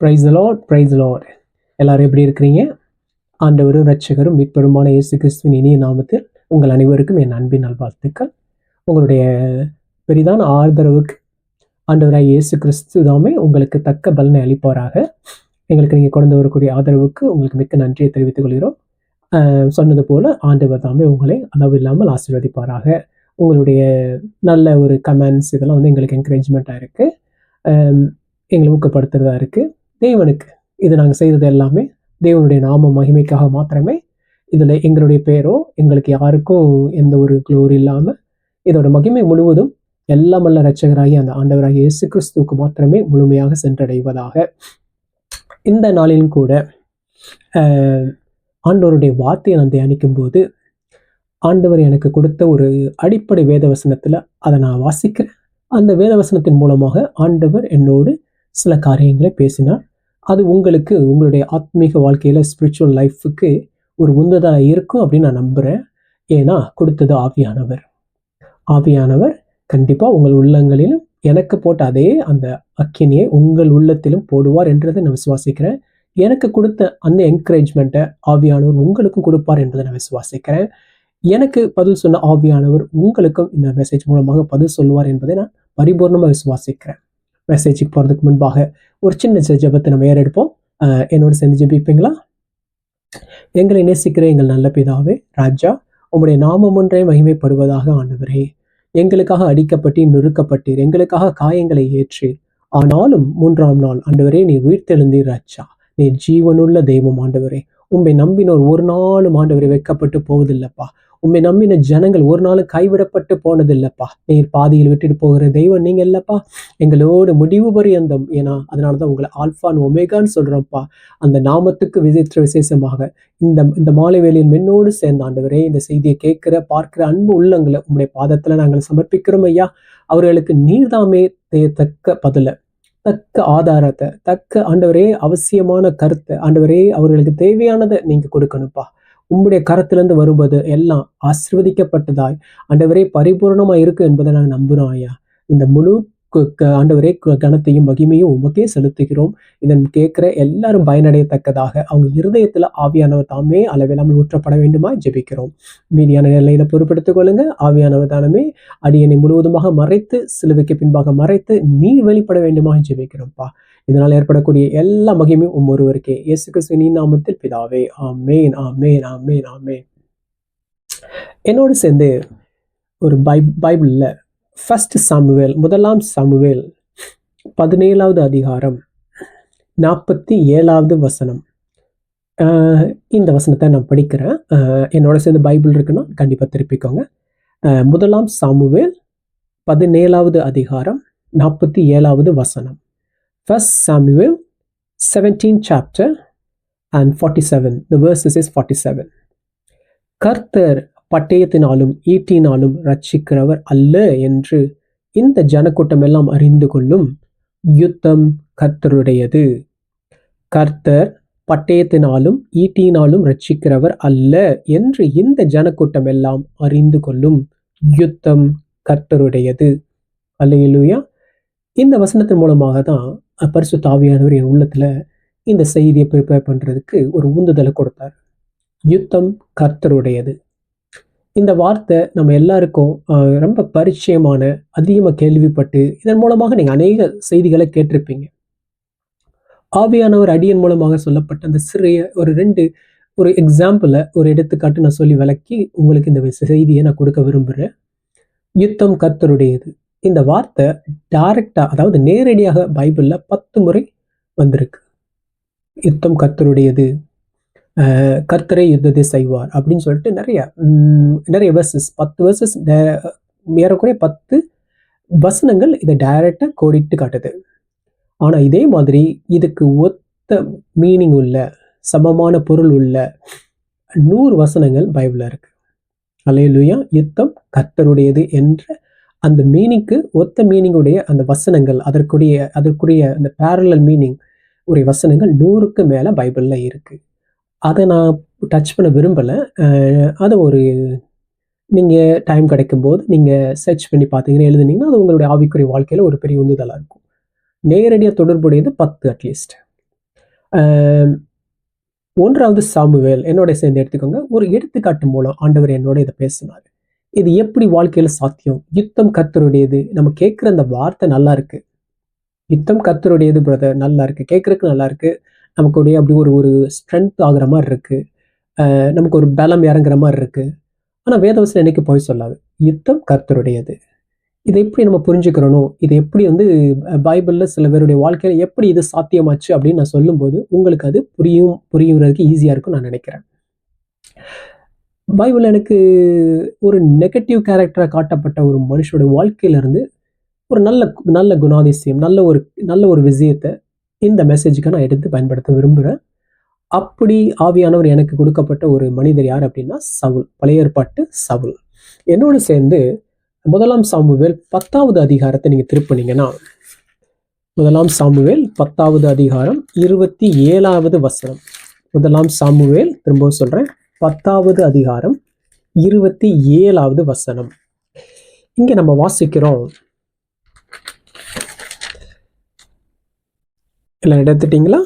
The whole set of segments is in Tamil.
ப்ரைஸ் லார்ட் ப்ரைஸ் லார்ட் எல்லோரும் எப்படி இருக்கிறீங்க? ஆண்டவரும் ரட்சகரும் மீட்பெருமான இயேசு கிறிஸ்துவின் இனிய நாமத்தில் உங்கள் அனைவருக்கும் என் அன்பின் நல்வாழ்த்துக்கள். உங்களுடைய பெரிதான ஆதரவுக்கு ஆண்டவராக இயேசு கிறிஸ்து தாமே உங்களுக்கு தக்க பலனை அளிப்பாராக. எங்களுக்கு நீங்கள் கொண்டு வரக்கூடிய ஆதரவுக்கு உங்களுக்கு மிக்க நன்றியை தெரிவித்துக் கொள்கிறோம். சொன்னது போல் ஆண்டவர் தாமே உங்களை அளவில்லாமல் ஆசீர்வதிப்பாராக. உங்களுடைய நல்ல ஒரு கமெண்ட்ஸ் இதெல்லாம் வந்து எங்களுக்கு என்கரேஜ்மெண்ட்டாக இருக்குது எங்களை ஊக்கப்படுத்துறதா இருக்குது தேவனுக்கு. இது நாங்கள் செய்தது எல்லாமே தேவனுடைய நாம மகிமைக்காக மாத்திரமே. இதில் எங்களுடைய பேரோ எங்களுக்கு யாருக்கும் எந்த ஒரு குளோரி இல்லாமல் இதோட மகிமை முழுவதும் எல்லாம் வல்ல ரச்சகராகி அந்த ஆண்டவராகிய இயேசு கிறிஸ்துவுக்கு மாத்திரமே முழுமையாக சென்றடைவதாக. இந்த நாளிலும் கூட ஆண்டவருடைய வார்த்தையை நான் தியானிக்கும் போது ஆண்டவர் எனக்கு கொடுத்த ஒரு அடிப்படை வேத வசனத்தில் அதை நான் வாசிக்கிறேன். அந்த வேத வசனத்தின் மூலமாக ஆண்டவர் என்னோடு சில காரியங்களை பேசினார். அது உங்களுக்கு உங்களுடைய ஆத்மீக வாழ்க்கையில் ஸ்பிரிச்சுவல் லைஃபுக்கு ஒரு உந்துதலாக இருக்கும் அப்படின்னு நான் நம்புகிறேன் ஏன்னா கொடுத்தது ஆவியானவர். ஆவியானவர் கண்டிப்பாக உங்கள் உள்ளங்களிலும் எனக்கு போட்ட அதே அந்த அக்கினியை உங்கள் உள்ளத்திலும் போடுவார் என்றதை நான் விசுவாசிக்கிறேன். எனக்கு கொடுத்த அந்த என்கரேஜ்மெண்ட்டை ஆவியானவர் உங்களுக்கும் கொடுப்பார் என்பதை நான் விசுவாசிக்கிறேன். எனக்கு பதில் சொன்ன ஆவியானவர் உங்களுக்கும் இந்த மெசேஜ் மூலமாக பதில் சொல்லுவார் என்பதை நான் பரிபூர்ணமாக விசுவாசிக்கிறேன். மெசேஜுக்கு போகிறதுக்கு முன்பாக ஒரு சின்ன ஜபத்தை நம்ம ஏறெடுப்போம். என்னோட சேர்ந்து ஜெபிப்பீங்களா? எங்களை நேசிக்கிற எங்கள் நல்ல பிதாவே ராஜா உங்களுடைய நாமம் ஒன்றே மகிமைப்படுவதாக ஆண்டவரே. எங்களுக்காக அடிக்கப்பட்டு நொறுக்கப்பட்டீர் எங்களுக்காக காயங்களை ஏற்றீர். ஆனாலும் மூன்றாம் நாள் ஆண்டவரே நீ உயிர்த்தெழுந்தீர் ராஜா. நீ ஜீவனுள்ள தெய்வம் ஆண்டவரே. உம்மை நம்பினோர் ஒரு நாளும் ஆண்டவரை வெட்கப்பட்டு போவதில்லைப்பா. உண்மை நம்பின ஜனங்கள் ஒரு நாள் கைவிடப்பட்டு போனதில்லைப்பா. நீர் பாதியில் விட்டுட்டு போகிற தெய்வம் நீங்க இல்லப்பா. எங்களோட முடிவு பரியந்தம். ஏன்னா அதனால தான் உங்களை ஆல்ஃபான் ஒமேகான்னு சொல்றோம்ப்பா. அந்த நாமத்துக்கு விசித்திர விசேஷமாக இந்த இந்த மாலை வேளையில் மென்னோடு சேர்ந்த ஆண்டவரே இந்த செய்தியை கேட்கிற பார்க்கிற அன்பு உள்ளங்களை உங்களுடைய பாதத்துல நாங்கள் சமர்ப்பிக்கிறோம் ஐயா. அவர்களுக்கு நீர்தாமே தே- தக்க பதில தக்க ஆதாரத்தை தக்க ஆண்டவரே அவசியமான கருத்தை ஆண்டவரே அவர்களுக்கு தேவையானதை நீங்க கொடுக்கணும்ப்பா. உம்முடைய கரத்திலிருந்து வருவது எல்லாம் ஆசிர்வதிக்கப்பட்டதாய். ஆண்டவரே பரிபூரணமா இருக்கு என்பதை நாங்கள் நம்புகிறோம் ஐயா. இந்த முழு ஆண்டவரே கு- கனத்தையும் மகிமையும் உமக்கே செலுத்துகிறோம். இதன் கேட்குற எல்லாரும் பயனடையத்தக்கதாக அவங்க இருதயத்தில் ஆவியானவர் தாமே அளவில்லாமல் ஊற்றப்பட வேண்டுமா ஜெபிக்கிறோம். மீதியான நிலையில பொறுப்படுத்திக் கொள்ளுங்க. ஆவியானவர் தானமே அடியனை முழுவதுமாக மறைத்து சிலுவைக்கு பின்பாக மறைத்து நீ வெளிப்பட வேண்டுமா ஜெபிக்கிறோம்ப்பா. இதனால் ஏற்படக்கூடிய எல்லா மகிமையும் உம் ஒருவருக்கே. இயேசு கிறிஸ்துவின் நாமத்தில் பிதாவே ஆமேன் ஆமேன் ஆமேன் ஆமேன். என்னோடு சேர்ந்து ஒரு பை பைபிளில் ஃபஸ்ட் சாமுவேல் முதலாம் சாமுவேல் பதினேழாவது அதிகாரம் நாற்பத்தி ஏழாவது வசனம். இந்த வசனத்தை நான் படிக்கிறேன். என்னோட சேர்ந்து பைபிள் இருக்குன்னா கண்டிப்பாக திருப்பிக்கோங்க. முதலாம் சாமுவேல் பதினேழாவது அதிகாரம் நாற்பத்தி ஏழாவது வசனம். First Samuel seventeen chapter and forty seven the verses is forty seven கர்த்தர் பட்டயத்தினாலும் ஈட்டினாலும் ரட்சிக்கிறவர் அல்ல என்று இந்த ஜனக்கூட்டம் எல்லாம் அறிந்து கொள்ளும் யுத்தம் கர்த்தருடையது. கர்த்தர் பட்டயத்தினாலும் ஈட்டினாலும் ரட்சிக்கிறவர் அல்ல என்று இந்த ஜனக்கூட்டம் எல்லாம் அறிந்து கொள்ளும் யுத்தம் கர்த்தருடையது. அல்லேலூயா. இந்த வசனத்தின் மூலமாக தான் பரிசு தாவியானவர் என் உள்ளத்தில் இந்த செய்தியை ப்ரிப்பேர் பண்ணுறதுக்கு ஒரு உந்துதலை கொடுத்தார். யுத்தம் கர்த்தருடையது. இந்த வார்த்தை நம்ம எல்லாருக்கும் ரொம்ப பரிச்சயமான அதிகமாக கேள்விப்பட்டு இதன் மூலமாக நீங்கள் அநேக செய்திகளை கேட்டிருப்பீங்க. ஆவியானவர் அடியன் மூலமாக சொல்லப்பட்ட அந்த சிறிய ஒரு ரெண்டு ஒரு எக்ஸாம்பிளை ஒரு எடுத்துக்காட்டு நான் சொல்லி விளக்கி உங்களுக்கு இந்த செய்தியை நான் கொடுக்க விரும்புகிறேன் யுத்தம் கத்தருடையது இந்த வார்த்தை டைரக்டாக அதாவது நேரடியாக பைபிளில் பத்து முறை வந்திருக்கு. யுத்தம் கத்தருடையது கர்த்தரை யுத்தத்தை செய்வார் அப்படின்னு சொல்லிட்டு நிறைய நிறைய வெர்சஸ் பத்து வெர்சஸ் ஏறக்குறைய பத்து வசனங்கள் இதை டைரக்டாக கோடிட்டு காட்டுது. ஆனால் இதே மாதிரி இதுக்கு ஒத்த மீனிங் உள்ள சமமான பொருள் உள்ள நூறு வசனங்கள் பைபிளில் இருக்கு. அலையிலுயா யுத்தம் கர்த்தருடையது என்ற அந்த மீனிங்க்கு ஒத்த மீனிங்குடைய அந்த வசனங்கள் அதற்குரிய அதற்குரிய அந்த பேரலல் மீனிங் உடைய வசனங்கள் நூறுக்கு மேலே பைபிளில் இருக்குது அதை நான் டச் பண்ண விரும்பலை. அதை ஒரு நீங்கள் டைம் கிடைக்கும்போது நீங்கள் சர்ச் பண்ணி பார்த்தீங்கன்னா எழுதுனீங்கன்னா அது உங்களுடைய ஆவிக்குரிய வாழ்க்கையில் ஒரு பெரிய உந்துதலாக இருக்கும். நேரடியாக தொடர்புடையது பத்து அட்லீஸ்ட் ஒன்றாவது சாமுவேல் என்னோட சேர்ந்து எடுத்துக்கோங்க. ஒரு எடுத்துக்காட்டு மூலம் ஆண்டவர் என்னோட இதை பேசினார். இது எப்படி வாழ்க்கையில் சாத்தியம்? யுத்தம் கத்தருடையது நம்ம கேட்குற அந்த வார்த்தை நல்லா இருக்கு. யுத்தம் கத்தருடையது பிரதர் நல்லா இருக்கு. கேட்குறதுக்கு நல்லா இருக்கு. நமக்குடைய அப்படி ஒரு ஒரு ஸ்ட்ரென்த் ஆகுற மாதிரி இருக்குது நமக்கு ஒரு பலம் இறங்குற மாதிரி இருக்குது ஆனால் வேதவசனம் என்னைக்கு போய் சொல்லாது? யுத்தம் கர்த்தருடையது. இதை எப்படி நம்ம புரிஞ்சுக்கிறணும் இது எப்படி வந்து பைபிளில் சில பேருடைய வாழ்க்கையில் எப்படி இது சாத்தியமாச்சு அப்படின்னு நான் சொல்லும்போது உங்களுக்கு அது புரியும் புரியுறதுக்கு ஈஸியாக இருக்கும் நான் நினைக்கிறேன். பைபிள் எனக்கு ஒரு நெகட்டிவ் கேரக்டராக காட்டப்பட்ட ஒரு மனுஷனுடைய வாழ்க்கையிலேருந்து ஒரு நல்ல நல்ல குணாதிசயம் நல்ல ஒரு நல்ல ஒரு விஷயத்தை இந்த மெசேஜுக்கு நான் எடுத்து பயன்படுத்த விரும்புகிறேன் அப்படி ஆவியானவர் எனக்கு கொடுக்கப்பட்ட ஒரு மனிதர் யார் அப்படின்னா சவுல். பழைய ஏற்பாட்டு சவுல். என்னோடு சேர்ந்து முதலாம் சாமுவேல் பத்தாவது அதிகாரத்தை நீங்கள் திருப்பினீங்கன்னா முதலாம் சாமுவேல் பத்தாவது அதிகாரம் இருபத்தி ஏழாவது வசனம். முதலாம் சாமுவேல் திரும்பவும் சொல்கிறேன் பத்தாவது அதிகாரம் இருபத்தி ஏழாவது வசனம். இங்கே நம்ம வாசிக்கிறோம். எல்லாம் எடுத்துட்டீங்களா?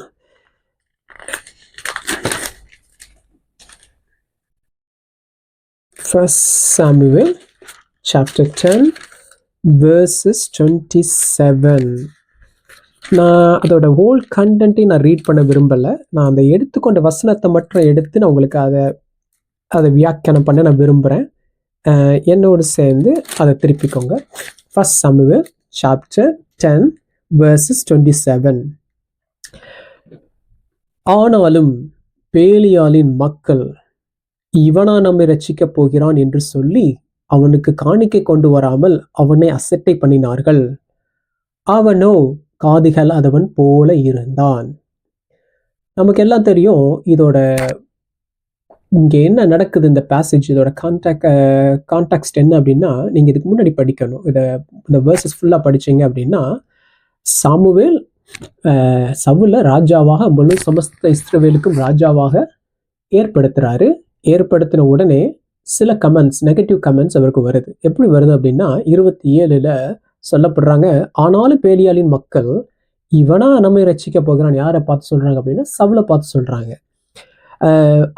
First Samuel chapter 10 verses 27 நான் அதோட ஹோல் கண்டென்ட்டையும் நான் ரீட் பண்ண விரும்பலை. நான் அந்த எடுத்துக்கொண்ட வசனத்தை மட்டும் எடுத்து நான் உங்களுக்கு அதை அதை வியாக்கியானம் பண்ண நான் விரும்புகிறேன் என்னோடு சேர்ந்து அதை திருப்பிக்கோங்க. First Samuel chapter ten verses twenty seven ஆனாலும் பேலியாலின் மக்கள் இவனா நம்மை ரட்சிக்கப் போகிறான் என்று சொல்லி அவனுக்கு காணிக்கை கொண்டு வராமல் அவனை அசட்டை பண்ணினார்கள். அவனோ காதுகள் அதவன் போல இருந்தான். நமக்கு எல்லாம் தெரியும் இதோட இங்கே என்ன நடக்குது இந்த பேசேஜ் இதோட கான்டாக்ட் கான்டாக்ட் என்ன அப்படின்னா நீங்கள் இதுக்கு முன்னாடி படிக்கணும். இதை இந்த வேர்சஸ் ஃபுல்லாக படிச்சீங்க அப்படின்னா சாமுவேல் சவுல ராஜாவாக முழு சமஸ்த இஸ்ரவேலுக்கும் ராஜாவாக ஏற்படுத்துறாரு. ஏற்படுத்தின உடனே சில கமெண்ட்ஸ் நெகட்டிவ் கமெண்ட்ஸ் அவருக்கு வருது. எப்படி வருது அப்படின்னா இருபத்தி ஏழுல சொல்லப்படுறாங்க ஆனாலும் பேலியாளின் மக்கள் இவனா நம்மை ரசிக்க போகிறான் யாரை பார்த்து சொல்றாங்க அப்படின்னா சவுளை பார்த்து சொல்றாங்க.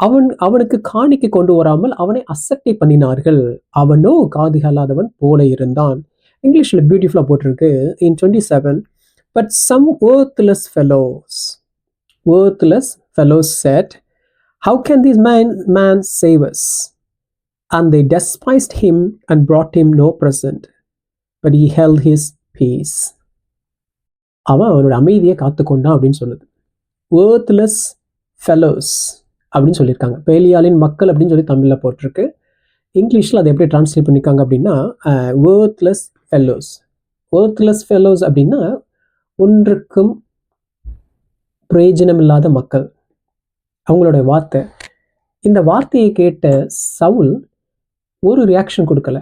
அவன் அவனுக்கு காணிக்கை கொண்டு வராமல் அவனை அசட்டை பண்ணினார்கள். அவனோ காதுகளாதவன் போல இருந்தான். இங்கிலீஷில் பியூட்டிஃபுல்லாக போட்டிருக்கு. In twenty seven but some worthless fellows worthless fellows said how can this man man save us? And they despised him and brought him no present but he held his peace. அவன் அவனோட அமைதியை காத்துக்கொண்டான் அப்படின்னு சொல்லுது. Worthless ஃபெலோஸ் அப்படின்னு சொல்லியிருக்காங்க. பேலியாலின் மக்கள் அப்படின்னு சொல்லி தமிழில் போட்டிருக்கு. இங்கிலீஷில் அதை எப்படி டிரான்ஸ்லேட் பண்ணியிருக்காங்க அப்படின்னா வேர்த்லெஸ் ஃபெல்லோஸ் வேர்த்லெஸ் ஃபெல்லோஸ் அப்படின்னா ஒன்றுக்கும் பிரயோஜனமில்லாத மக்கள். அவங்களோட வார்த்தை. இந்த வார்த்தையை கேட்ட சவுல் ஒரு ரியாக்ஷன் கொடுக்கல.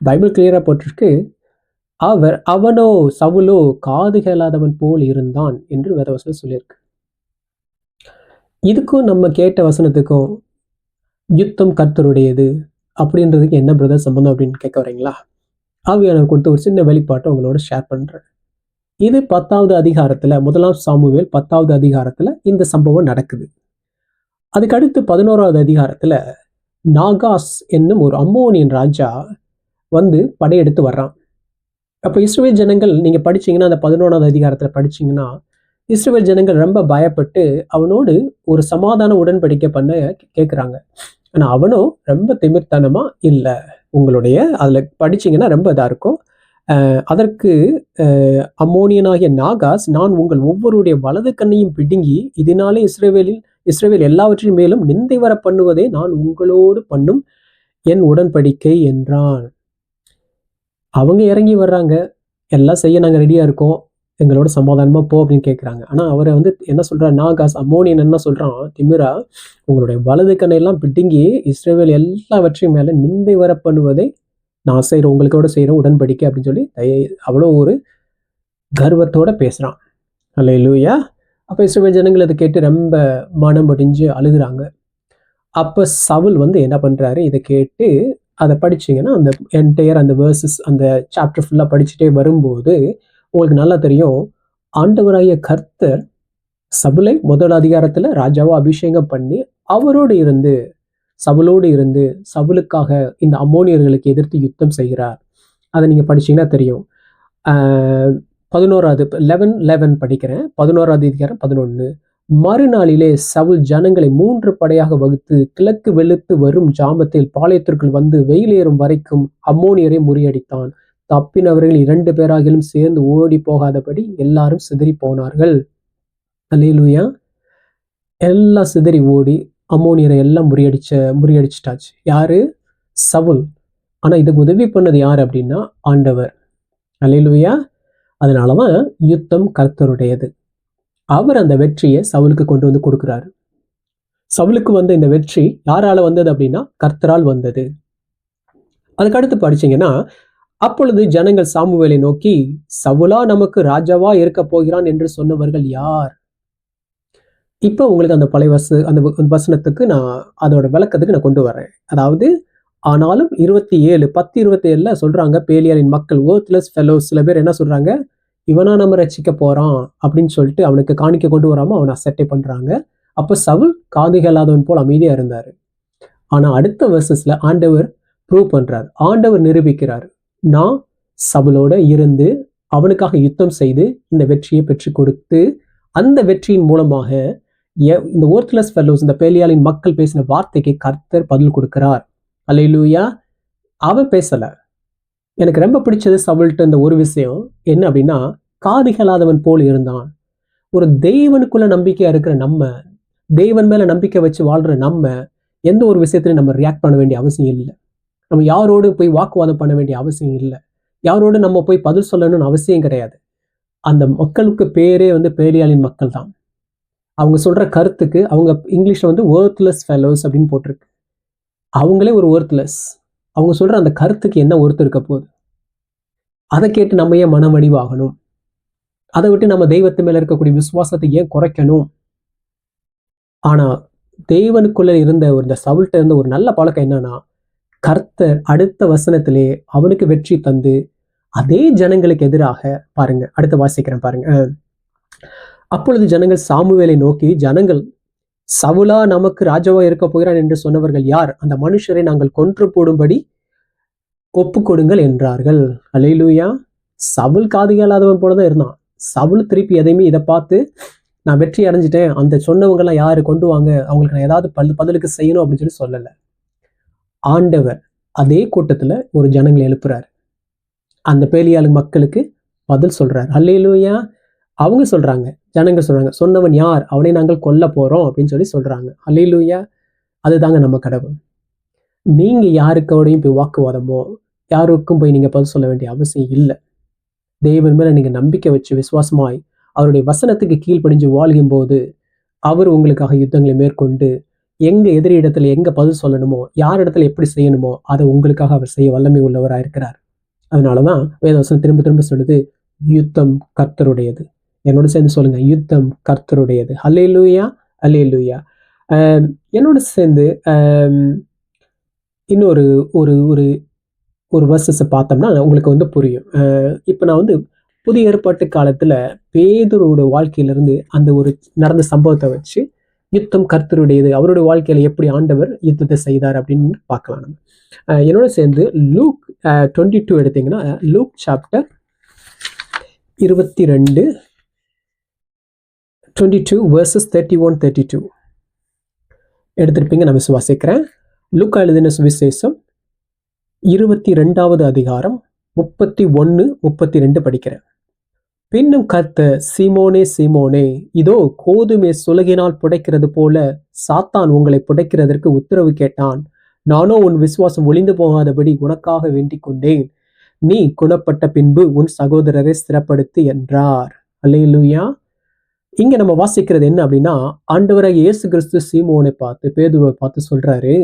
பைபிள் கிளியராக போட்டிருக்கு. அவர் அவனோ சவுலோ காது கேளாதவன் போல் இருந்தான் என்று வேதவசனம் சொல்லியிருக்கு. இதுக்கும் நம்ம கேட்ட வசனத்துக்கும் யுத்தம் கர்த்தருடையது அப்படின்றதுக்கு என்ன பிரதர் சம்பந்தம் அப்படின்னு கேட்க வரீங்களா? ஆவியானவர் கொடுத்த ஒரு சின்ன வெளிப்பாட்டை உங்களோட ஷேர் பண்ணுறேன் இது பத்தாவது அதிகாரத்துல முதலாம் சாமுவேல் பத்தாவது அதிகாரத்துல இந்த சம்பவம் நடக்குது. அதுக்கு அடுத்து பதினோராவது அதிகாரத்துல நாகாஸ் என்னும் ஒரு அம்மோனியன் ராஜா வந்து படையெடுத்து வர்றான். அப்போ இஸ்ரேல் ஜனங்கள் நீங்க படிச்சீங்கன்னா அந்த பதினோராவது அதிகாரத்துல படிச்சீங்கன்னா இஸ்ரேல் ஜனங்கள் ரொம்ப பயப்பட்டு அவனோடு ஒரு சமாதான உடன்படிக்கை பண்ண கேட்குறாங்க ஆனால் அவனும் ரொம்ப திமிர்த்தனமா இல்லை. உங்களுடைய அதில் படிச்சீங்கன்னா ரொம்ப இதாக இருக்கும். அதற்கு அம்மோனியனாகிய நாகாஸ் நான் உங்கள் ஒவ்வொருடைய வலது கண்ணையும் பிடுங்கி இதனாலே இஸ்ரேவேலில் இஸ்ரேவேல் எல்லாவற்றின் மேலும் நிந்தை வர பண்ணுவதே நான் உங்களோடு பண்ணும் என் உடன்படிக்கை என்றான். அவங்க இறங்கி வர்றாங்க. எல்லாம் செய்ய நாங்கள் ரெடியாக இருக்கோம். எங்களோட சமாதானமாக போ அப்படின்னு கேட்குறாங்க ஆனால் அவரை வந்து என்ன சொல்கிறார் நாகாஸ் அம்மோனியன் என்ன சொல்கிறான் திமிரா உங்களுடைய வலது கண்ணையெல்லாம் பிடுங்கி இஸ்ரேவேல் எல்லாவற்றையும் மேலே நிந்தை வர பண்ணுவதை நான் செய்கிற உங்களுக்கோட செய்கிறோம் உடன்படிக்கை அப்படின்னு சொல்லி தய- அவ்வளோ ஒரு கர்வத்தோட பேசுகிறான் அல்ல லூயா அப்போ இஸ்ரேல் ஜனங்கள் அதை கேட்டு ரொம்ப மனம் முடிஞ்சு அழுகுறாங்க. அப்போ சவுல் வந்து என்ன பண்ணுறாரு இதை கேட்டு அதை படிச்சீங்கன்னா அந்த என்டையர் அந்த வேர்சஸ் அந்த சாப்டர் ஃபுல்லாக படிச்சுட்டே வரும்போது உங்களுக்கு நல்லா தெரியும். ஆண்டவராகிய கர்த்தர் சபுலை முதல் அதிகாரத்தில் ராஜாவை அபிஷேகம் பண்ணி அவரோடு இருந்து சவுலோடு இருந்து சவுலுக்காக இந்த அம்மோனியர்களுக்கு எதிர்த்து யுத்தம் செய்கிறார். அதை நீங்கள் படிச்சீங்கன்னா தெரியும். ஆஹ் பதினோராவது லெவன் லெவன் படிக்கிறேன். பதினோராவது அதிகாரம் பதினொன்று மறுநாளிலே சவுல் ஜனங்களை மூன்று படையாக வகுத்து கிழக்கு வெளுத்து வரும் ஜாமத்தில் பாளையத்திற்குள் வந்து வெயிலேறும் வரைக்கும் அம்மோனியரை முறியடித்தான். தப்பினவர்கள் இரண்டு பேராகிலும் சேர்ந்து ஓடி போகாதபடி எல்லாரும் சிதறி போனார்கள். அல்லேலூயா. எல்லாம் சிதறி ஓடி அமோனியரை எல்லாம் முறியடிச்ச முறியடிச்சிட்டாச்சு. யாரு? சவுல். ஆனால் இதுக்கு உதவி பண்ணது யார் அப்படின்னா ஆண்டவர். அலையிலுவையா அதனால தான் யுத்தம் கர்த்தருடையது. அவர் அந்த வெற்றியை சவுலுக்கு கொண்டு வந்து கொடுக்குறாரு. சவுலுக்கு வந்த இந்த வெற்றி யாரால வந்தது அப்படின்னா கர்த்தரால் வந்தது. அதுக்கு அடுத்து படிச்சீங்கன்னா அப்பொழுது ஜனங்கள் சாமுவேலை நோக்கி சவுலா நமக்கு ராஜாவா இருக்க போகிறான் என்று சொன்னவர்கள் யார்? இப்போ உங்களுக்கு அந்த பழைய வச அந்த வசனத்துக்கு நான் அதோட விளக்கத்துக்கு நான் கொண்டு வரேன். அதாவது ஆனாலும் இருபத்தி ஏழு பத்து இருபத்தி ஏழில் சொல்கிறாங்க பேலியாரின் மக்கள் worthless ஃபெலோஸ் சில பேர் என்ன சொல்கிறாங்க இவனா நம்ம ரசிக்க போகிறான் அப்படின்னு சொல்லிட்டு அவனுக்கு காணிக்க கொண்டு வராமல் அவனை அசட்டை பண்ணுறாங்க அப்போ சவுல் காதுகளாதவன் போல் அமைதியாக இருந்தார். ஆனால் அடுத்த வருஷத்தில் ஆண்டவர் ப்ரூவ் பண்ணுறார் ஆண்டவர் நிரூபிக்கிறார். நான் சவுலோட இருந்து அவனுக்காக யுத்தம் செய்து இந்த வெற்றியை பெற்று கொடுத்து அந்த வெற்றியின் மூலமாக இந்த ஒர்த்லெஸ் ஃபெல்லோஸ் இந்த பேலியாளின் மக்கள் பேசின வார்த்தைக்கு கர்த்தர் பதில் கொடுக்கிறார். அல்லேலூயா. அவன் பேசல. எனக்கு ரொம்ப பிடிச்சது சவுல்ட்ட இந்த ஒரு விஷயம். என்ன அப்படின்னா காது கேளாதவன் போல் இருந்தான். ஒரு தெய்வனுக்குள்ள நம்பிக்கையா இருக்கிற நம்ம தெய்வன் மேல நம்பிக்கை வச்சு வாழ்ற நம்ம எந்த ஒரு விஷயத்துலையும் நம்ம ரியாக்ட் பண்ண வேண்டிய அவசியம் இல்லை. நம்ம யாரோடு போய் வாக்குவாதம் பண்ண வேண்டிய அவசியம் இல்லை. யாரோடு நம்ம போய் பதில் சொல்லணும்னு அவசியம் கிடையாது. அந்த மக்களுக்கு பேரே வந்து பேலியாளின் மக்கள் தான் அவங்க சொல்கிற கருத்துக்கு அவங்க இங்கிலீஷில் வந்து ஒர்த்லெஸ் ஃபெலோஸ் அப்படின்னு போட்டிருக்கு. அவங்களே ஒரு ஒர்த்லெஸ் அவங்க சொல்கிற அந்த கருத்துக்கு என்ன ஒருத்தர் இருக்க போகுது? அதை கேட்டு நம்ம ஏன் மனமடிவாகணும் அதை விட்டு நம்ம தெய்வத்து மேலே இருக்கக்கூடிய விசுவாசத்தை ஏன் குறைக்கணும்? ஆனால் தெய்வனுக்குள்ளே இருந்த ஒரு இந்த சவுல்கிட்ட இருந்த ஒரு நல்ல பழக்கம் என்னன்னா கர்த்தர் அடுத்த வசனத்திலே அவனுக்கு வெற்றி தந்து அதே ஜனங்களுக்கு எதிராக பாருங்க அடுத்து வாசிக்கிறேன் பாருங்க அப்பொழுது ஜனங்கள் சாமுவேலை நோக்கி ஜனங்கள் சவுலா நமக்கு ராஜாவா இருக்க போகிறான் என்று சொன்னவர்கள் யார்? அந்த மனுஷரை நாங்கள் கொன்று போடும்படி ஒப்பு கொடுங்கள் என்றார்கள். அலையிலூயா சவுல் காது கேளாதவன் போலதான் இருந்தான். சவுல் திருப்பி எதையுமே இதை பார்த்து நான் வெற்றி அடைஞ்சிட்டேன். அந்த சொன்னவங்கெல்லாம் யாரு? கொண்டு வாங்க. அவங்களுக்கு நான் ஏதாவது பல் பதிலுக்கு செய்யணும் அப்படின்னு சொல்லி சொல்லலை. ஆண்டவர் அதே கூட்டத்தில் ஒரு ஜனங்களை எழுப்புறாரு. அந்த பேலியாளு மக்களுக்கு பதில் சொல்றாரு. அல்லேலூயா. அவங்க சொல்கிறாங்க ஜனங்க சொல்கிறாங்க சொன்னவன் யார்? அவனை நாங்கள் கொல்ல போகிறோம் அப்படின்னு சொல்லி சொல்கிறாங்க அல்லேலூயா அதுதாங்க நம்ம கடவுள். நீங்கள் யாருக்கோடையும் போய் வாக்குவாதமோ யாருக்கும் போய் நீங்கள் பதில் சொல்ல வேண்டிய அவசியம் இல்லை. தெய்வன் மேலே நீங்கள் நம்பிக்கை வச்சு விசுவாசமாய் அவருடைய வசனத்துக்கு கீழ்ப்படிஞ்சு வாழ்கும் போது அவர் உங்களுக்காக யுத்தங்களை மேற்கொண்டு எங்கே எதிரி இடத்துல எங்கே பதில் சொல்லணுமோ யார் இடத்துல எப்படி செய்யணுமோ அதை உங்களுக்காக அவர் செய்ய வல்லமை உள்ளவராக இருக்கிறார் அதனால தான் வேதவசனம் திரும்ப திரும்ப சொல்லுது யுத்தம் கர்த்தருடையது. என்னோட சேர்ந்து சொல்லுங்க. யுத்தம் கர்த்தருடையது. அலே லூயா அலே லூயா என்னோட சேர்ந்து இன்னொரு ஒரு ஒரு ஒரு வர்சஸை பார்த்தோம்னா உங்களுக்கு வந்து புரியும். இப்போ நான் வந்து புதிய ஏற்பாட்டு காலத்தில் பேதரோட வாழ்க்கையிலிருந்து அந்த ஒரு நடந்த சம்பவத்தை வச்சு யுத்தம் கர்த்தருடையது அவருடைய வாழ்க்கையில் எப்படி ஆண்டவர் யுத்தத்தை செய்தார் அப்படின்னு பார்க்கலாம் நம்ம. என்னோட சேர்ந்து லூக் டுவெண்ட்டி டூ எடுத்தீங்கன்னா லூக் சாப்டர் இருபத்தி ரெண்டு twenty two verses thirty one thirty two எடுத்திருப்பீங்க நான் விசுவாசிக்கிறேன். லூக்கா எழுதின சுவிசேஷம் இருபத்தி ரெண்டாவது அதிகாரம் முப்பத்தி ஒன்று முப்பத்தி ரெண்டு படிக்கிறேன். பின்னும் கத்த சீமோனே சீமோனே இதோ கோதுமை சுலகினால் புடைக்கிறது போல சாத்தான் உங்களை புடைக்கிறதற்கு உத்தரவு கேட்டான். நானோ உன் விசுவாசம் ஒளிந்து போகாதபடி உனக்காக வேண்டிக் கொண்டேன். நீ குணப்பட்ட பின்பு உன் சகோதரரை ஸ்திரப்படுத்து என்றார். அல்லேலூயா இங்கே நம்ம வாசிக்கிறது என்ன அப்படின்னா ஆண்டவராக இயேசு கிறிஸ்து சீமோனை பார்த்து பேதுருவை பார்த்து சொல்றாரு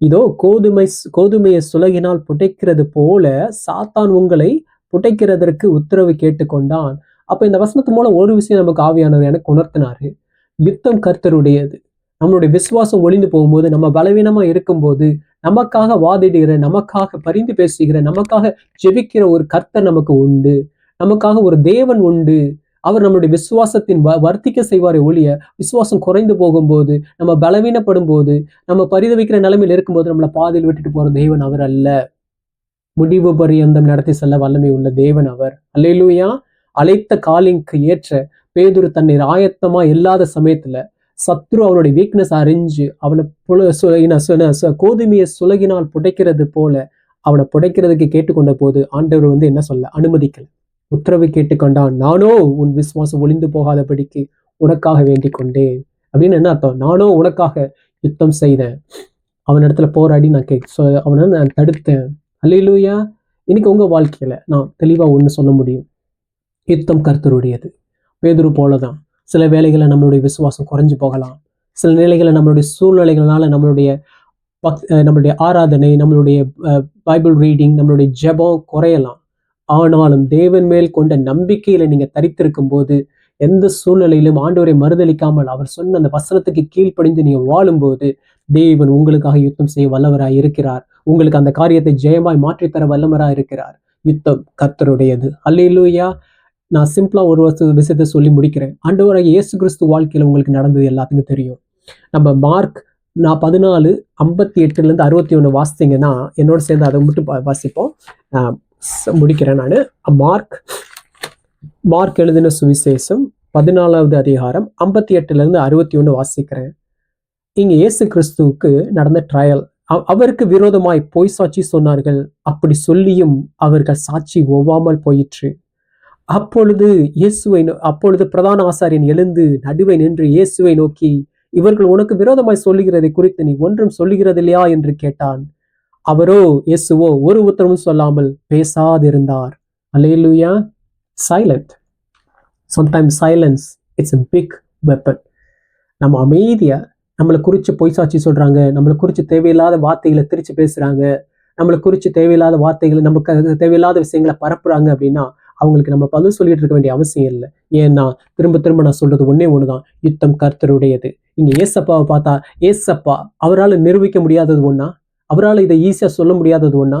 இதோ கோதுமை கோதுமையை சுலகினால் புடைக்கிறது போல சாத்தான் உங்களை புடைக்கிறதற்கு உத்தரவு கேட்டுக்கொண்டான். அப்போ இந்த வசனத்து மூலம் ஒரு விஷயம் நமக்கு ஆவியானவர் எனக்கு உணர்த்தினாரு. யுத்தம் கர்த்தருடையது. நம்மளுடைய விசுவாசம் ஒளிந்து போகும்போது நம்ம பலவீனமா இருக்கும்போது நமக்காக வாதிடுகிற நமக்காக பரிந்து பேசுகிற நமக்காக ஜெபிக்கிற ஒரு கர்த்தர் நமக்கு உண்டு. நமக்காக ஒரு தேவன் உண்டு. அவர் நம்மளுடைய விசுவாசத்தின் வ- வர்த்திக்க செய்வாரே ஒழிய விசுவாசம் குறைந்து போகும்போது நம்ம பலவீனப்படும் போது நம்ம பரிதவிக்கிற நிலைமையில் இருக்கும்போது நம்மளை பாதியில் விட்டுட்டு போற தேவன் அவர் அல்ல. முடிவு பரியந்தம் நடத்தி செல்ல வல்லமை உள்ள தேவன் அவர். அல்லையிலூயா அழைத்த காலிங்க்கு ஏற்ற பேதுரு தன்னை ஆயத்தமா இல்லாத சமயத்துல சத்ரு அவனுடைய வீக்னஸ் அறிஞ்சு அவனை புல சு- கோதுமையை சுலகினால் புடைக்கிறது போல அவனை புடைக்கிறதுக்கு கேட்டுக்கொண்ட போது ஆண்டவர் வந்து என்ன சொல்ல அனுமதிக்கல. உத்தரவு கேட்டுக்கொண்டான் நானோ உன் விசுவாசம் ஒளிந்து போகாதபடிக்கு உனக்காக வேண்டிக் கொண்டேன் அப்படின்னு என்ன அர்த்தம்? நானோ உனக்காக யுத்தம் செய்தேன். அவன் இடத்துல போராடி நான் கே ஸோ அவனை நான் தடுத்தேன். அல்லையிலூயா இன்னைக்கு உங்கள் வாழ்க்கையில் நான் தெளிவாக ஒன்று சொல்ல முடியும். யுத்தம் கர்த்தருடையது. பேதுரு போலதான். சில வேலைகளை நம்மளுடைய விசுவாசம் குறைஞ்சு போகலாம். சில நிலைகளை நம்மளுடைய சூழ்நிலைகளால் நம்மளுடைய பக்- நம்மளுடைய ஆராதனை நம்மளுடைய பைபிள் ரீடிங் நம்மளுடைய ஜெபம் குறையலாம். ஆனாலும் தேவன் மேல் கொண்ட நம்பிக்கையில நீங்க தரித்திருக்கும் போது எந்த சூழ்நிலையிலும் ஆண்டவரை மறுதளிக்காமல் அவர் சொன்ன அந்த வசனத்துக்கு கீழ்ப்படிந்து நீங்க வாழும்போது தேவன் உங்களுக்காக யுத்தம் செய்ய வல்லவராய் இருக்கிறார். உங்களுக்கு அந்த காரியத்தை ஜெயமாய் மாற்றித்தர வல்லவராய் இருக்கிறார். யுத்தம் கர்த்தருடையது. அல்லையிலூயா நான் சிம்பிளா ஒரு வருஷ விஷயத்தை சொல்லி முடிக்கிறேன். ஆண்டவராக இயேசு கிறிஸ்து வாழ்க்கையில உங்களுக்கு நடந்தது எல்லாத்துக்கும் தெரியும். நம்ம மார்க் நான் பதினாலு ஐம்பத்தி எட்டுல இருந்து அறுபத்தி ஒன்று வாசித்தீங்கன்னா என்னோட சேர்ந்து அதை மட்டும் வாசிப்போம். முடிக்கிறேன் நான். மார்க். மார்க் எழுதின சுவிசேஷம் பதினாலாவது அதிகாரம் ஐம்பத்தி எட்டுல இருந்து அறுபத்தி ஒன்று வாசிக்கிறேன். இங்க இயேசு கிறிஸ்துவுக்கு நடந்த ட்ரையல் அவருக்கு விரோதமாய் பொய் சாட்சி சொன்னார்கள். அப்படி சொல்லியும் அவர்கள் சாட்சி ஒவ்வாமல் போயிற்று. அப்பொழுது இயேசுவை அப்பொழுது பிரதான ஆசாரியன் எழுந்து நடுவை நின்று இயேசுவை நோக்கி இவர்கள் உனக்கு விரோதமாய் சொல்லுகிறதை குறித்து நீ ஒன்றும் சொல்லுகிறதில்லையா? என்று கேட்டான். அவரோ இயேசுவோ ஒரு உத்தரவும் சொல்லாமல் பேசாதிருந்தார். Hallelujah silent sometimes silence it's a big weapon நம்ம அமைதியை நம்மளை குறித்து பொய் சாட்சி சொல்றாங்க நம்மளை குறித்து தேவையில்லாத வார்த்தைகளை திரிச்சு பேசுகிறாங்க நம்மளை குறித்து தேவையில்லாத வார்த்தைகளை நமக்கு தேவையில்லாத விஷயங்களை பரப்புறாங்க அப்படின்னா அவங்களுக்கு நம்ம பதில் சொல்லிட்டு இருக்க வேண்டிய அவசியம் இல்லை. ஏன்னா திரும்ப திரும்ப நான் சொல்றது ஒண்ணே தான் யுத்தம் கர்த்தருடையது. இங்க ஏசப்பாவை பார்த்தா ஏசப்பா அவரால் நிரூபிக்க முடியாதது ஒன்னா அவரால் இதை ஈஸியா சொல்ல முடியாதது ஒன்றா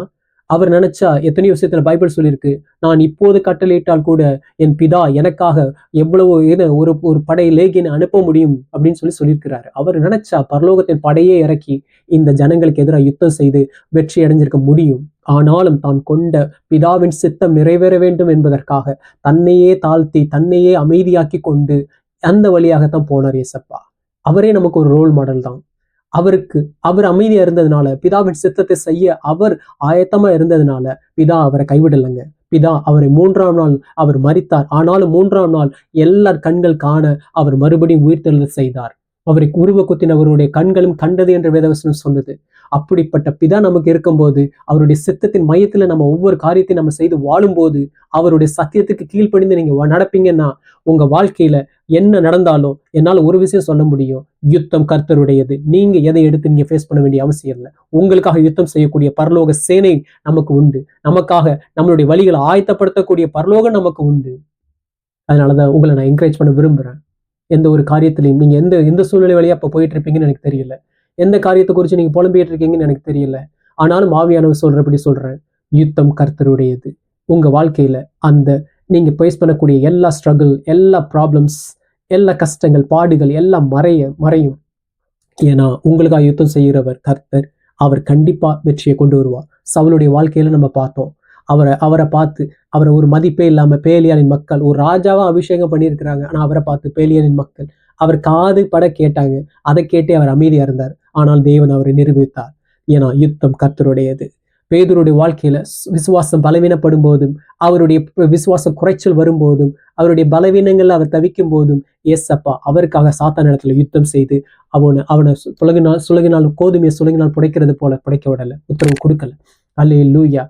அவர் நினைச்சா எத்தனையோ விஷயத்துல பைபிள் சொல்லியிருக்கு நான் இப்போது கட்டளையிட்டால் கூட என் பிதா எனக்காக எவ்வளவு இது ஒரு ஒரு படை லேகினை அனுப்ப முடியும் அப்படின்னு சொல்லி சொல்லியிருக்கிறாரு. அவர் நினைச்சா பரலோகத்தின் படையே இறக்கி இந்த ஜனங்களுக்கு எதிராக யுத்தம் செய்து வெற்றி அடைஞ்சிருக்க முடியும். ஆனாலும் தான் கொண்ட பிதாவின் சித்தம் நிறைவேற வேண்டும் என்பதற்காக தன்னையே தாழ்த்தி தன்னையே அமைதியாக்கி கொண்டு அந்த வழியாகத்தான் போனார் ஏசப்பா அவரே நமக்கு ஒரு ரோல் மாடல் தான். அவருக்கு அவர் அமைதியா இருந்ததுனால பிதாவின் சித்தத்தை செய்ய அவர் ஆயத்தமா இருந்ததுனால பிதா அவரை கைவிடலைங்க. பிதா அவரை மூன்றாம் நாள் அவர் மறித்தார் ஆனாலும் மூன்றாம் நாள் எல்லார் கண்கள் காண அவர் மறுபடியும் உயிர்த்தெழுதல் செய்தார். அவரை உருவ குத்தினவருடைய கண்களும் கண்டது என்று வேதவசனம் சொன்னது. அப்படிப்பட்ட பிதா நமக்கு இருக்கும்போது அவருடைய சித்தத்தின் மையத்துல நம்ம ஒவ்வொரு காரியத்தையும் நம்ம செய்து வாழும்போது அவருடைய சத்தியத்துக்கு கீழ்ப்படிந்து நீங்க நடப்பீங்கன்னா உங்க வாழ்க்கையில என்ன நடந்தாலும் என்னால ஒரு விஷயம் சொல்ல முடியும். யுத்தம் கர்த்தருடையது. நீங்க எதை எடுத்து நீங்க ஃபேஸ் பண்ண வேண்டிய அவசியம் இல்லை. உங்களுக்காக யுத்தம் செய்யக்கூடிய பரலோக சேனை நமக்கு உண்டு. நமக்காக நம்மளுடைய வழிகளை ஆயத்தப்படுத்தக்கூடிய பரலோகம் நமக்கு உண்டு. அதனாலதான் உங்களை நான் என்கரேஜ் பண்ண விரும்புறேன். எந்த ஒரு காரியத்திலையும். நீங்கள் எந்த எந்த சூழ்நிலை வழியாக அப்போ போயிட்டு இருப்பீங்கன்னு எனக்கு தெரியல. எந்த காரியத்தை குறித்து நீங்கள் புலம்பிகிட்டு இருக்கீங்கன்னு எனக்கு தெரியல. ஆனாலும் ஆவியானவர் சொல்கிறபடி சொல்கிறேன் யுத்தம் கர்த்தருடையது. உங்கள் வாழ்க்கையில் அந்த நீங்கள் ஃபேஸ் பண்ணக்கூடிய எல்லா ஸ்ட்ரகிள் எல்லா ப்ராப்ளம்ஸ் எல்லா கஷ்டங்கள் பாடுகள் எல்லாம் மறைய மறையும். ஏன்னா உங்களுக்காக யுத்தம் செய்கிறவர் கர்த்தர். அவர் கண்டிப்பாக வெற்றியை கொண்டு வருவார். சவுளுடைய வாழ்க்கையில் நம்ம பார்த்தோம். அவரை அவரை பார்த்து அவரை ஒரு மதிப்பே இல்லாமல் பேலியானின் மக்கள் ஒரு ராஜாவாக அபிஷேகம் பண்ணியிருக்கிறாங்க. ஆனா அவரை பார்த்து பேலியானின் மக்கள் அவர் காது பட கேட்டாங்க. அதை கேட்டே அவர் அமைதியாக இருந்தார். ஆனால் தேவன் அவரை நிரூபித்தார். ஏன்னா யுத்தம் கர்த்தருடையது. பேதருடைய வாழ்க்கையில விசுவாசம் பலவீனப்படும் போதும் அவருடைய விசுவாசம் விசுவாச குறைச்சல் வரும்போதும் அவருடைய பலவீனங்கள் அவர் தவிக்கும் போதும் ஏசப்பா அவருக்காக சாத்தான இடத்துல யுத்தம் செய்து அவனை அவனை சுலகினால் சுலகினால் கோதுமையை சுலகினால் புடைக்கிறது போல புடைக்க விடலை. உத்தரவு கொடுக்கல. அல்ல லூயா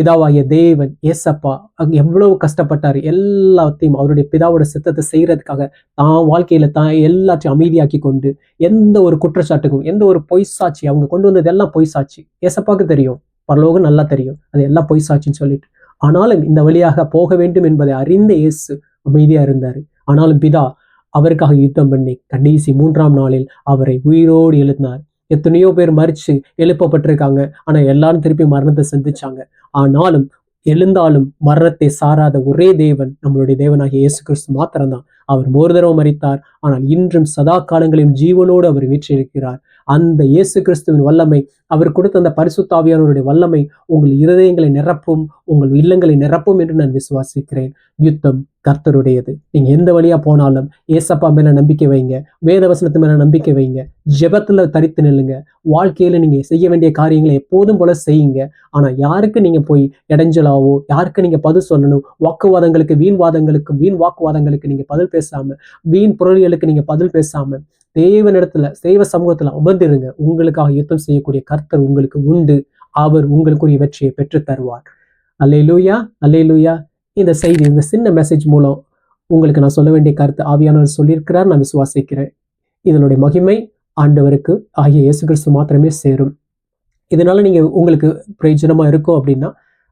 பிதாவாகிய தேவன் ஏசப்பா அங்க எவ்வளவு கஷ்டப்பட்டார். எல்லாத்தையும் அவருடைய பிதாவோட சித்தத்தை செய்யறதுக்காக தான் வாழ்க்கையில தான் எல்லாத்தையும் அமைதியாக்கி கொண்டு எந்த ஒரு குற்றச்சாட்டுக்கும் எந்த ஒரு பொய் சாட்சி அவங்க கொண்டு வந்தது எல்லாம் பொய் சாட்சி. ஏசப்பாக்கு தெரியும். பரலோகம் நல்லா தெரியும். அது எல்லாம் பொய் சாட்சின்னு சொல்லிட்டு. ஆனாலும் இந்த வழியாக போக வேண்டும் என்பதை அறிந்த இயேசு அமைதியா இருந்தார். ஆனாலும் பிதா அவருக்காக யுத்தம் பண்ணி கடைசி மூன்றாம் நாளில் அவரை உயிரோடு எழுதினார் எத்தனையோ பேர் மறிச்சு எழுப்பப்பட்டிருக்காங்க. ஆனா எல்லாரும் திருப்பி மரணத்தை சந்திச்சாங்க. ஆனாலும் எழுந்தாலும் மரணத்தை சாராத ஒரே தேவன் நம்மளுடைய தேவனாகிய இயேசு கிறிஸ்து மாத்திரம்தான். அவர் மோர்தரவு மறித்தார் ஆனால் இன்றும் சதா காலங்களிலும் ஜீவனோடு அவர் வீற்றிருக்கிறார். அந்த இயேசு கிறிஸ்துவின் வல்லமை அவர் கொடுத்த அந்த பரிசுத்தாவியானவருடைய வல்லமை உங்கள் இருதயங்களை நிரப்பும் உங்கள் இல்லங்களை நிரப்பும் என்று நான் விசுவாசிக்கிறேன். யுத்தம் கர்த்தருடையது. நீங்க எந்த வழியா போனாலும் ஏசப்பா மேல நம்பிக்கை வைங்க வேத வசனத்து மேல நம்பிக்கை வைங்க ஜெபத்துல தரித்து நில்லுங்க. வாழ்க்கையில நீங்க செய்ய வேண்டிய காரியங்களை எப்போதும் போல செய்யுங்க. ஆனா யாருக்கு நீங்க போய் இடைஞ்சலாவோ யாருக்கு நீங்க பதில் சொல்லணும்? வாக்குவாதங்களுக்கு வீண் வாதங்களுக்கு வீண் வாக்குவாதங்களுக்கு நீங்க பதில் பேசாம வீண் பொருள்களுக்கு நீங்க பதில் பேசாம தேவனிடத்துல தெய்வ சமூகத்துல அமர்ந்திருங்க. உங்களுக்காக யுத்தம் செய்யக்கூடிய கர்த்தர் உங்களுக்கு உண்டு. அவர் உங்களுக்குரிய வெற்றியை பெற்று தருவார் அல்லே லூயா அல்லே லூயா இந்த செய்தி இந்த சின்ன மெசேஜ் மூலம் உங்களுக்கு நான் சொல்ல வேண்டிய கருத்து ஆவியானவர் சொல்லியிருக்கிறார். நான் விசுவாசிக்கிறேன். இதனுடைய மகிமை ஆண்டவருக்கு ஆகிய இயேசு கிறிஸ்து மாத்திரமே சேரும். இதனால நீங்க உங்களுக்கு பிரயோஜனமா இருக்கும் அப்படின்னா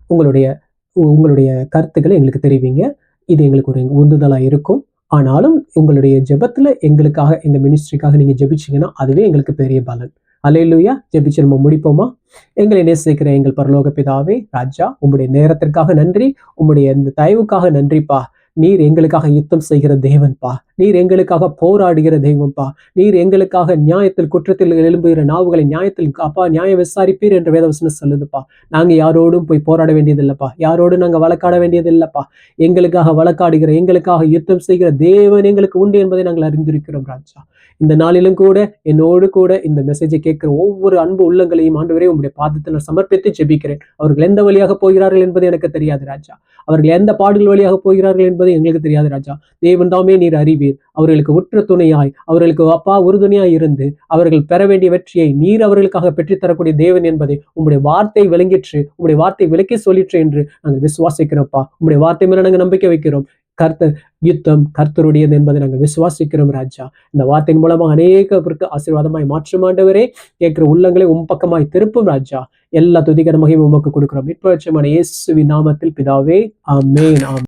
உங்களுடைய உங்களுடைய கருத்துக்களை எங்களுக்கு தெரிவிங்க. இது எங்களுக்கு ஒரு உந்துதலாக இருக்கும். ஆனாலும் உங்களுடைய ஜெபத்துல எங்களுக்காக எங்க மினிஸ்ட்ரிக்காக நீங்க ஜெபிச்சீங்கன்னா அதுவே எங்களுக்கு பெரிய பலன். அலையிலுயா ஜெபிச்சு நம்ம முடிப்போமா? எங்களை நேசிக்கிற எங்கள் பரலோக பிதாவே ராஜா உங்களுடைய நேரத்திற்காக நன்றி உங்களுடைய இந்த தயவுக்காக நன்றிப்பா. நீர் எங்களுக்காக யுத்தம் செய்கிற தேவன்பா. நீர் எங்களுக்காக போராடுகிற தெய்வம்பா நீர் எங்களுக்காக நியாயத்தில் குற்றத்தில் எழும்புகிற நாவுகளை நியாயத்தில் அப்பா நியாய விசாரிப்பீர் என்ற வேதவசனம் சொல்லுதுப்பா. நாங்க யாரோடும் போய் போராட வேண்டியதில்லைப்பா. யாரோடும் நாங்க வழக்காட வேண்டியதில்லைப்பா. எங்களுக்காக வழக்காடுகிற எங்களுக்காக யுத்தம் செய்கிற தேவன் எங்களுக்கு உண்டு என்பதை நாங்கள் அறிந்திருக்கிறோம் ராஜா. இந்த நாளிலும் கூட என்னோடு கூட இந்த மெசேஜை கேட்கிற ஒவ்வொரு அன்பு உள்ளங்களையும் ஆண்டு உங்களுடைய பாதத்தில் நான் சமர்ப்பித்து ஜெபிக்கிறேன். அவர்கள் எந்த வழியாக போகிறார்கள் என்பது எனக்கு தெரியாது ராஜா. அவர்கள் எந்த பாடுகள் வழியாக போகிறார்கள் என்பது எங்களுக்கு தெரியாது ராஜா. தேவன் தாமே நீர் அறிவீர். அவர்களுக்கு உற்ற துணையாய் அவர்களுக்கு அப்பா உறுதுணையாய் இருந்து அவர்கள் பெற வேண்டிய வெற்றியை நீர் அவர்களுக்காக பெற்றுத்தரக்கூடிய தேவன் என்பதை உங்களுடைய வார்த்தை விளங்கிற்று உங்களுடைய வார்த்தை விளக்கி சொல்லிற்று என்று நாங்கள் விசுவாசிக்கிறோம்ப்பா. உங்களுடைய வார்த்தை மேல நாங்கள் நம்பிக்கை வைக்கிறோம். கர்த்தர் யுத்தம் கர்த்தருடையது என்பதை நாங்கள் விசுவாசிக்கிறோம் ராஜா. இந்த வார்த்தையின் மூலமாக அநேக ஆசீர்வாதமாய் மாற்றமாண்டவரே கேட்கிற உள்ளங்களை உம் பக்கமாய் திருப்பும் ராஜா. எல்லா துதிகரமாகவும் உமக்கு கொடுக்கிறோம். இப்போ இயேசுவின் நாமத்தில் பிதாவே ஆமேன் ஆம்